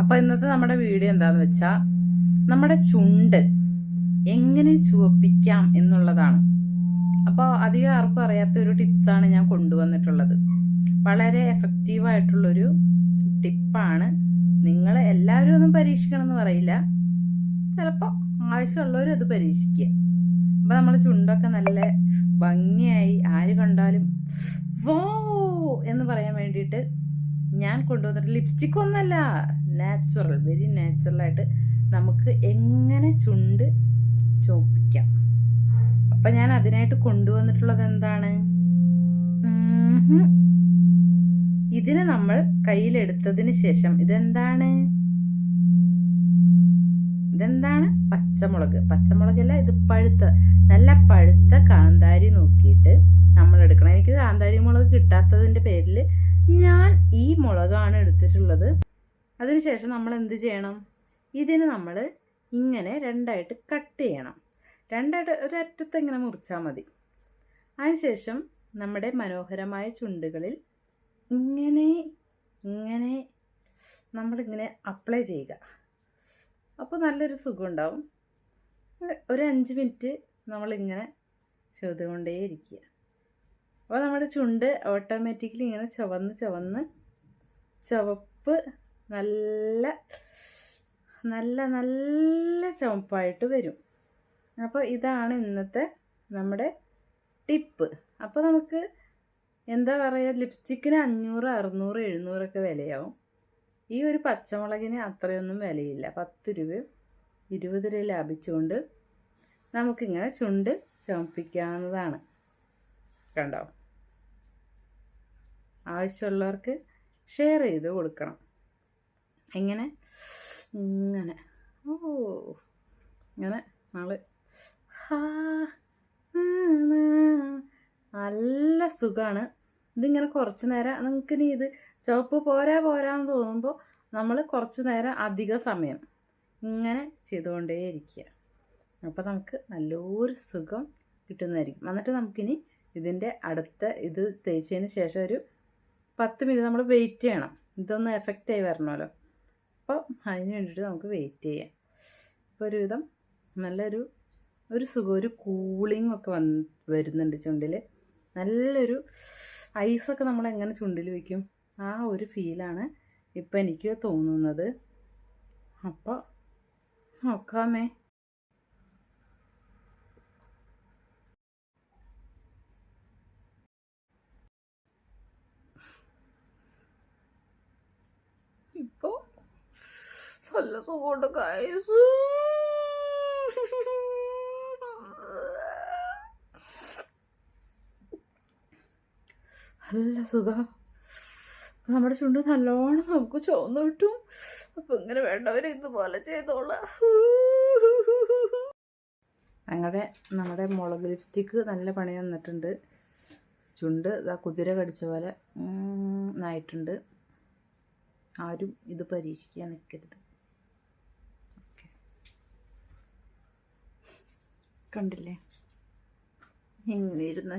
അപ്പൊ ഇന്നത്തെ നമ്മുടെ വീഡിയോ എന്താന്ന് വെച്ചാ നമ്മുടെ ചുണ്ട് എങ്ങനെ ചുവപ്പിക്കാം എന്നുള്ളതാണ്. അപ്പോൾ അധികം ആർക്കും അറിയാത്ത ഒരു ടിപ്സാണ് ഞാൻ കൊണ്ടുവന്നിട്ടുള്ളത്. വളരെ എഫക്റ്റീവ് ആയിട്ടുള്ളൊരു ടിപ്പാണ്. നിങ്ങൾ എല്ലാവരും ഒന്നും പരീക്ഷിക്കണം എന്ന് പറയില്ല. ചിലപ്പോൾ ആവശ്യമുള്ളവരും അത് പരീക്ഷിക്കുക. അപ്പോൾ നമ്മുടെ ചുണ്ടൊക്കെ നല്ല ഭംഗിയായി ആര് കണ്ടാലും വോ എന്ന് പറയാൻ വേണ്ടിയിട്ട് ഞാൻ കൊണ്ടുവന്നിട്ട് ലിപ്സ്റ്റിക് ഒന്നല്ല നാച്ചുറൽ വെരി നാച്ചുറലായിട്ട് നമുക്ക് എങ്ങനെ ചുണ്ട് ചോപ്പിക്കാം. അപ്പം ഞാൻ അതിനായിട്ട് കൊണ്ടുവന്നിട്ടുള്ളത് എന്താണ്. ഇതിനെ നമ്മൾ കയ്യിലെടുത്തതിന് ശേഷം ഇതെന്താണ്? ഇതെന്താണ്? പച്ചമുളക്. പച്ചമുളകല്ല ഇത് പഴുത്ത നല്ല പഴുത്ത കാന്താരി നോക്കിയിട്ട് നമ്മൾ എടുക്കണം. എനിക്ക് കാന്താരി മുളക് കിട്ടാത്തതിന്റെ പേരിൽ ഞാൻ ഈ മുളകാണ് എടുത്തിട്ടുള്ളത്. അതിനുശേഷം നമ്മൾ എന്ത് ചെയ്യണം? ഇതിന് നമ്മൾ ഇങ്ങനെ രണ്ടായിട്ട് കട്ട് ചെയ്യണം. രണ്ടായിട്ട് ഒരറ്റത്ത് ഇങ്ങനെ മുറിച്ചാൽ മതി. അതിനുശേഷം നമ്മുടെ മനോഹരമായ ചുണ്ടുകളിൽ ഇങ്ങനെ ഇങ്ങനെ നമ്മളിങ്ങനെ അപ്ലൈ ചെയ്യുക. അപ്പോൾ നല്ലൊരു സുഖം ഉണ്ടാവും ഒരു അഞ്ച് മിനിറ്റ് നമ്മളിങ്ങനെ ചെയ്തുകൊണ്ടേയിരിക്കുക അപ്പോൾ നമ്മുടെ ചുണ്ട് ഓട്ടോമാറ്റിക്കലി ഇങ്ങനെ ചുവന്ന് ചുവന്ന് ചുവപ്പ് നല്ല നല്ല നല്ല ചുവപ്പായിട്ട് വരും. അപ്പോൾ ഇതാണ് ഇന്നത്തെ നമ്മുടെ ടിപ്പ്. അപ്പോൾ നമുക്ക് എന്താ പറയുക ലിപ്സ്റ്റിക്കിന് അഞ്ഞൂറ് അറുന്നൂറ് എഴുന്നൂറൊക്കെ വിലയാവും. ഈ ഒരു പച്ചമുളകിന് അത്രയൊന്നും വിലയില്ല. പത്ത് രൂപയും ഇരുപത് രൂപ ലാഭിച്ചുകൊണ്ട് നമുക്കിങ്ങനെ ചുണ്ട് ചുമപ്പിക്കാവുന്നതാണ് കണ്ടോ? ആവശ്യമുള്ളവർക്ക് ഷെയർ ചെയ്ത് കൊടുക്കണം. എങ്ങനെ? ഇങ്ങനെ. ഓ. ഇങ്ങനെ. നാൾ ഹാ. നല്ല സുഖമാണ് ഇതിങ്ങനെ കുറച്ച് നേരം നിങ്ങൾക്ക് ഇനി ഇത് ചുവപ്പ് പോരാ പോരാന്ന് തോന്നുമ്പോൾ നമ്മൾ കുറച്ച് നേരം അധിക സമയം ഇങ്ങനെ ചെയ്തുകൊണ്ടേയിരിക്കുക. അപ്പോൾ നമുക്ക് നല്ലൊരു സുഖം കിട്ടുന്നതായിരിക്കും. എന്നിട്ട് നമുക്കിനി ഇതിന്റെ അടുത്ത ഇത് തേച്ചതിന് ശേഷം ഒരു പത്ത് മിനിറ്റ് നമ്മൾ വെയിറ്റ് ചെയ്യണം. ഇതൊന്ന് എഫക്റ്റ് ആയി വരണമല്ലോ. അപ്പോൾ അതിന് വേണ്ടിയിട്ട് നമുക്ക് വെയിറ്റ് ചെയ്യാം. അപ്പോൾ ഒരുവിധം നല്ലൊരു ഒരു സുഖം ഒരു കൂളിംഗ് ഒക്കെ വന്ന് വരുന്നുണ്ട് ചുണ്ടിൽ നല്ലൊരു ഐസൊക്കെ നമ്മൾ എങ്ങനെ ചുണ്ടിൽ വയ്ക്കും ആ ഒരു ഫീലാണ് ഇപ്പം എനിക്ക് തോന്നുന്നത്. അപ്പോൾ നോക്കാമേ ഇപ്പോൾ നല്ല സുഖമുണ്ട് കൈസ് നല്ല സുഖം നമ്മുടെ ചുണ്ട് നല്ലോണം നമുക്ക് ചുവന്ന് കിട്ടും. അപ്പം ഇങ്ങനെ വേണ്ടവർ ഇതുപോലെ ചെയ്തോളാം. അങ്ങനെ നമ്മുടെ മുളക് ലിപ്സ്റ്റിക്ക് നല്ല പണി തന്നിട്ടുണ്ട്. ചുണ്ട് ഇതാ കുതിര കടിച്ച പോലെ ആയിട്ടുണ്ട്. ആരും ഇത് പരീക്ഷിക്കാൻ നിൽക്കരുത് കണ്ടില്ലേ? ഇങ്ങനെ ഇരുന്ന